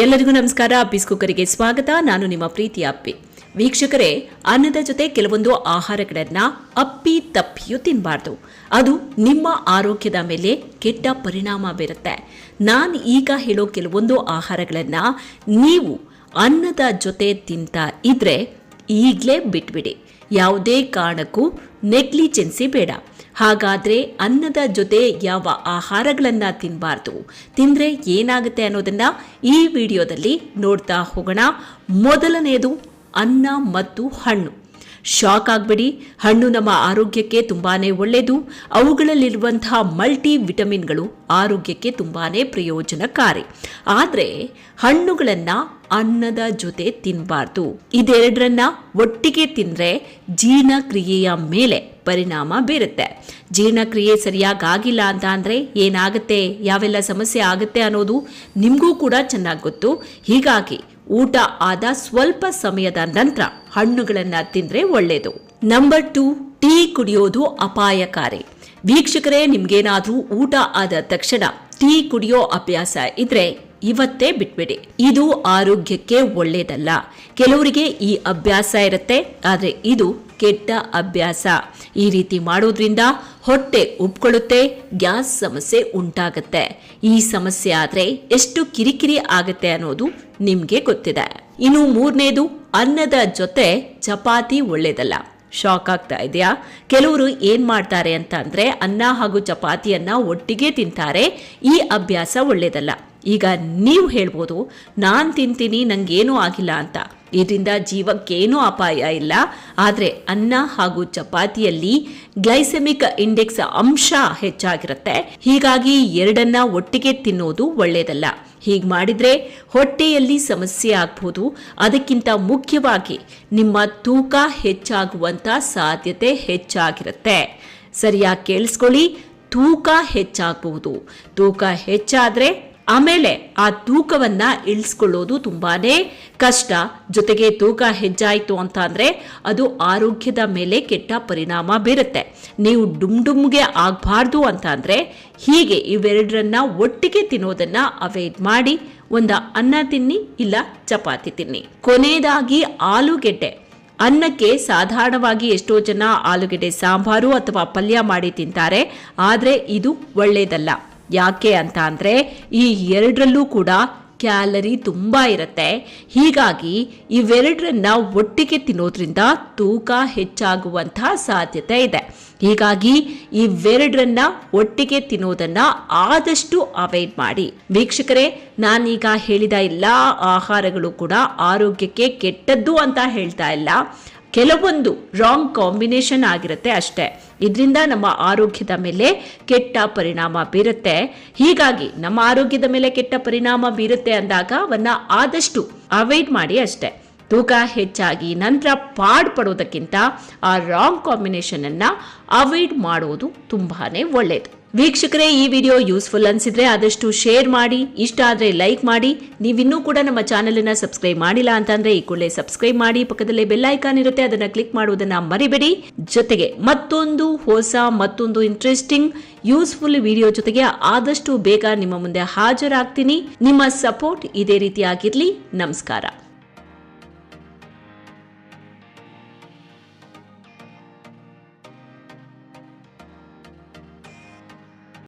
ಎಲ್ಲರಿಗೂ ನಮಸ್ಕಾರ. ಅಪ್ಪಿಸ್ ಕುಕ್ಕರಿಗೆ ಸ್ವಾಗತ. ನಾನು ನಿಮ್ಮ ಪ್ರೀತಿಯ ಅಪ್ಪಿ. ವೀಕ್ಷಕರೇ, ಅನ್ನದ ಜೊತೆ ಕೆಲವೊಂದು ಆಹಾರಗಳನ್ನ ಅಪ್ಪಿ ತಪ್ಪಿಯೂ ತಿನ್ನಬಾರ್ದು ಅದು ನಿಮ್ಮ ಆರೋಗ್ಯದ ಮೇಲೆ ಕೆಟ್ಟ ಪರಿಣಾಮ ಬೀರುತ್ತೆ. ನಾನು ಈಗ ಹೇಳೋ ಕೆಲವೊಂದು ಆಹಾರಗಳನ್ನ ನೀವು ಅನ್ನದ ಜೊತೆ ತಿಂತ ಇದ್ರೆ ಈಗಲೇ ಬಿಟ್ಬಿಡಿ. ಯಾವುದೇ ಕಾರಣಕ್ಕೂ ನೆಗ್ಲಿಜೆನ್ಸಿ ಬೇಡ. ಹಾಗಾದರೆ ಅನ್ನದ ಜೊತೆ ಯಾವ ಆಹಾರಗಳನ್ನು ತಿನ್ನಬಾರ್ದು ತಿಂದರೆ ಏನಾಗುತ್ತೆ ಅನ್ನೋದನ್ನು ಈ ವಿಡಿಯೋದಲ್ಲಿ ನೋಡ್ತಾ ಹೋಗೋಣ. ಮೊದಲನೆಯದು ಅನ್ನ ಮತ್ತು ಹಣ್ಣು. ಶಾಕ್ ಆಗಬೇಡಿ. ಹಣ್ಣು ನಮ್ಮ ಆರೋಗ್ಯಕ್ಕೆ ತುಂಬಾ ಒಳ್ಳೆಯದು ಅವುಗಳಲ್ಲಿರುವಂತಹ ಮಲ್ಟಿ ವಿಟಮಿನ್ಗಳು ಆರೋಗ್ಯಕ್ಕೆ ತುಂಬಾ ಪ್ರಯೋಜನಕಾರಿ. ಆದರೆ ಹಣ್ಣುಗಳನ್ನು ಅನ್ನದ ಜೊತೆ ತಿನ್ನಬಾರ್ದು ಇದೆರಡರನ್ನ ಒಟ್ಟಿಗೆ ತಿಂದರೆ ಜೀರ್ಣಕ್ರಿಯೆಯ ಮೇಲೆ ಪರಿಣಾಮ ಬೀರುತ್ತೆ. ಜೀರ್ಣಕ್ರಿಯೆ ಸರಿಯಾಗಿ ಆಗಿಲ್ಲ ಅಂತ ಅಂದರೆ ಏನಾಗುತ್ತೆ? ಯಾವೆಲ್ಲ ಸಮಸ್ಯೆ ಆಗುತ್ತೆ ಅನ್ನೋದು ನಿಮಗೂ ಕೂಡ ಚೆನ್ನಾಗಿ ಗೊತ್ತು. ಹೀಗಾಗಿ ಊಟ ಆದ ಸ್ವಲ್ಪ ಸಮಯದ ನಂತರ ಹಣ್ಣುಗಳನ್ನು ತಿಂದ್ರೆ ಒಳ್ಳೆಯದು ನಂಬರ್ ಟು, ಟೀ ಕುಡಿಯೋದು ಅಪಾಯಕಾರಿ. ವೀಕ್ಷಕರೇ, ನಿಮ್ಗೇನಾದ್ರೂ ಊಟ ಆದ ತಕ್ಷಣ ಟೀ ಕುಡಿಯೋ ಅಭ್ಯಾಸ ಇದ್ರೆ ಇವತ್ತೇ ಬಿಟ್ಬಿಡಿ. ಇದು ಆರೋಗ್ಯಕ್ಕೆ ಒಳ್ಳೆಯದಲ್ಲ ಕೆಲವರಿಗೆ ಈ ಅಭ್ಯಾಸ ಇರುತ್ತೆ, ಆದರೆ ಇದು ಕೆಟ್ಟ ಅಭ್ಯಾಸ. ಈ ರೀತಿ ಮಾಡೋದ್ರಿಂದ ಹೊಟ್ಟೆ ಉಪ್ಕೊಳ್ಳುತ್ತೆ ಗ್ಯಾಸ್ ಸಮಸ್ಯೆ ಉಂಟಾಗುತ್ತೆ. ಈ ಸಮಸ್ಯೆ ಆದರೆ ಎಷ್ಟು ಕಿರಿಕಿರಿ ಆಗುತ್ತೆ ಅನ್ನೋದು ನಿಮಗೆ ಗೊತ್ತಿದೆ. ಇನ್ನು ಮೂರನೇದು, ಅನ್ನದ ಜೊತೆ ಚಪಾತಿ ಒಳ್ಳೇದಲ್ಲ. ಶಾಕ್ ಆಗ್ತಾ ಇದೆಯಾ? ಕೆಲವರು ಏನ್ ಮಾಡ್ತಾರೆ ಅಂತ ಅಂದ್ರೆ ಅನ್ನ ಹಾಗೂ ಚಪಾತಿಯನ್ನ ಒಟ್ಟಿಗೆ ತಿಂತಾರೆ, ಈ ಅಭ್ಯಾಸ ಒಳ್ಳೇದಲ್ಲ. ಈಗ ನೀವು ಹೇಳ್ಬೋದು, ನಾನು ತಿಂತೀನಿ, ನಂಗೇನೂ ಆಗಿಲ್ಲ ಅಂತ. ಇದರಿಂದ ಜೀವಕ್ಕೇನೂ ಅಪಾಯ ಇಲ್ಲ. ಆದರೆ ಅನ್ನ ಹಾಗೂ ಚಪಾತಿಯಲ್ಲಿ ಗ್ಲೈಸೆಮಿಕ್ ಇಂಡೆಕ್ಸ್ ಅಂಶ ಹೆಚ್ಚಾಗಿರುತ್ತೆ. ಹೀಗಾಗಿ ಎರಡನ್ನ ಒಟ್ಟಿಗೆ ತಿನ್ನೋದು ಒಳ್ಳೆಯದಲ್ಲ ಹೀಗೆ ಮಾಡಿದ್ರೆ ಹೊಟ್ಟೆಯಲ್ಲಿ ಸಮಸ್ಯೆ ಆಗ್ಬೋದು. ಅದಕ್ಕಿಂತ ಮುಖ್ಯವಾಗಿ ನಿಮ್ಮ ತೂಕ ಹೆಚ್ಚಾಗುವಂತ ಸಾಧ್ಯತೆ ಹೆಚ್ಚಾಗಿರುತ್ತೆ. ಸರಿಯಾಗಿ ಕೇಳಿಸ್ಕೊಳ್ಳಿ. ತೂಕ ಹೆಚ್ಚಾಗಬಹುದು ತೂಕ ಹೆಚ್ಚಾದ್ರೆ ಆಮೇಲೆ ಆ ತೂಕವನ್ನ ಇಳಿಸ್ಕೊಳ್ಳೋದು ತುಂಬಾನೇ ಕಷ್ಟ. ಜೊತೆಗೆ ತೂಕ ಹೆಚ್ಚಾಯಿತು ಅಂತ ಅಂದ್ರೆ ಅದು ಆರೋಗ್ಯದ ಮೇಲೆ ಕೆಟ್ಟ ಪರಿಣಾಮ ಬೀರುತ್ತೆ. ನೀವು ಡುಮ್ ಡುಮ್ಗೆ ಆಗಬಾರ್ದು ಅಂತ ಅಂದ್ರೆ ಹೀಗೆ ಇವೆರಡರನ್ನ ಒಟ್ಟಿಗೆ ತಿನ್ನೋದನ್ನ ಅವಾಯ್ಡ್ ಮಾಡಿ ಒಂದು ಅನ್ನ ತಿನ್ನಿ, ಇಲ್ಲ ಚಪಾತಿ ತಿನ್ನಿ. ಕೊನೆಯದಾಗಿ ಆಲೂಗೆಡ್ಡೆ. ಅನ್ನಕ್ಕೆ ಸಾಧಾರಣವಾಗಿ ಎಷ್ಟೋ ಜನ ಆಲೂಗೆಡ್ಡೆ ಸಾಂಬಾರು ಅಥವಾ ಪಲ್ಯ ಮಾಡಿ ತಿಂತಾರೆ, ಆದರೆ ಇದು ಒಳ್ಳೆಯದಲ್ಲ ಯಾಕೆ ಅಂತ ಅಂದರೆ ಈ ಎರಡರಲ್ಲೂ ಕೂಡ ಕ್ಯಾಲರಿ ತುಂಬ ಇರುತ್ತೆ. ಹೀಗಾಗಿ ಇವೆರಡರನ್ನ ಒಟ್ಟಿಗೆ ತಿನ್ನೋದ್ರಿಂದ ತೂಕ ಹೆಚ್ಚಾಗುವಂತಹ ಸಾಧ್ಯತೆ ಇದೆ. ಹೀಗಾಗಿ ಇವೆರಡರನ್ನ ಒಟ್ಟಿಗೆ ತಿನ್ನೋದನ್ನ ಆದಷ್ಟು ಅವಾಯ್ಡ್ ಮಾಡಿ. ವೀಕ್ಷಕರೇ, ನಾನೀಗ ಹೇಳಿದ ಎಲ್ಲ ಆಹಾರಗಳು ಕೂಡ ಆರೋಗ್ಯಕ್ಕೆ ಕೆಟ್ಟದ್ದು ಅಂತ ಹೇಳ್ತಾ ಇಲ್ಲ. ಕೆಲವೊಂದು ರಾಂಗ್ ಕಾಂಬಿನೇಷನ್ ಆಗಿರುತ್ತೆ ಅಷ್ಟೇ. ಇದರಿಂದ ನಮ್ಮ ಆರೋಗ್ಯದ ಮೇಲೆ ಕೆಟ್ಟ ಪರಿಣಾಮ ಬೀರುತ್ತೆ. ಹೀಗಾಗಿ ನಮ್ಮ ಆರೋಗ್ಯದ ಮೇಲೆ ಕೆಟ್ಟ ಪರಿಣಾಮ ಬೀರುತ್ತೆ ಅಂದಾಗ ಅವನ್ನ ಆದಷ್ಟು ಅವಾಯ್ಡ್ ಮಾಡಿ ಅಷ್ಟೇ. ತೂಕ ಹೆಚ್ಚಾಗಿ ನಂತರ ಪಾಡ್ ಪಡೋದಕ್ಕಿಂತ ಆ ರಾಂಗ್ ಕಾಂಬಿನೇಷನ್ ಅನ್ನ ಅವಾಯ್ಡ್ ಮಾಡೋದು ತುಂಬಾನೇ ಒಳ್ಳೆಯದು ವೀಕ್ಷಕರೇ, ಈ ವಿಡಿಯೋ ಯೂಸ್ಫುಲ್ ಅನ್ಸಿದ್ರೆ ಆದಷ್ಟು ಶೇರ್ ಮಾಡಿ, ಇಷ್ಟ ಆದರೆ ಲೈಕ್ ಮಾಡಿ. ನೀವಿನ್ನೂ ಕೂಡ ನಮ್ಮ ಚಾನೆಲ್ ಅನ್ನ ಸಬ್ಸ್ಕ್ರೈಬ್ ಮಾಡಿಲ್ಲ ಅಂತಂದ್ರೆ ಈ ಕೂಡಲೇ ಸಬ್ಸ್ಕ್ರೈಬ್ ಮಾಡಿ, ಪಕ್ಕದಲ್ಲೇ ಬೆಲ್ ಐಕಾನ್ ಇರುತ್ತೆ, ಅದನ್ನು ಕ್ಲಿಕ್ ಮಾಡುವುದನ್ನು ಮರಿಬೇಡಿ. ಜೊತೆಗೆ ಮತ್ತೊಂದು ಹೊಸ, ಮತ್ತೊಂದು ಇಂಟ್ರೆಸ್ಟಿಂಗ್ ಯೂಸ್ಫುಲ್ ವಿಡಿಯೋ ಜೊತೆಗೆ ಆದಷ್ಟು ಬೇಗ ನಿಮ್ಮ ಮುಂದೆ ಹಾಜರಾಗ್ತೀನಿ. ನಿಮ್ಮ ಸಪೋರ್ಟ್ ಇದೇ ರೀತಿಯಾಗಿರ್ಲಿ. ನಮಸ್ಕಾರ.